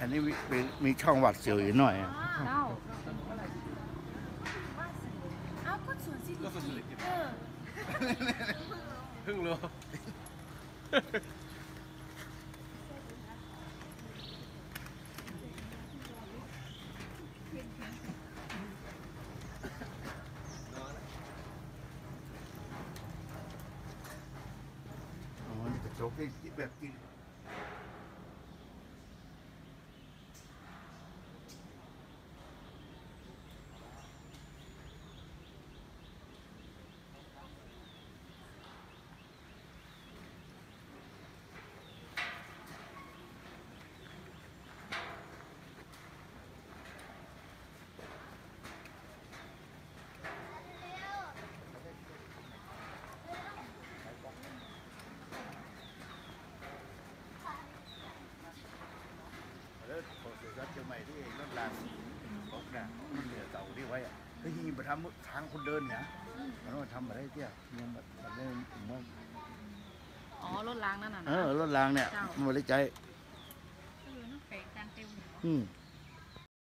อันนี้มีมีมีช่องหวัดเสียวอยู่หน่อยอะเจ้าอ้าก็สวนสิริก็สวนสิริเออเพิ่งรู้ อ๋อนี่กระจกที่แบบกิ พอเสร็จแล้วเชียงใหม่ที่รถรางรถน่ะมันเหลือเก่าที่ไว้อะเฮ้ยยิงไปทำทางคนเดินเนี่ยมันว่าทำอะไรเที่ยยังแบบแบบนี้ผมว่าอ๋อรถล้างนั่นน่ะเอนะอรถรางเนี่ยเจ้ามันบริใจเออเนอะแปลงการเต็มอืม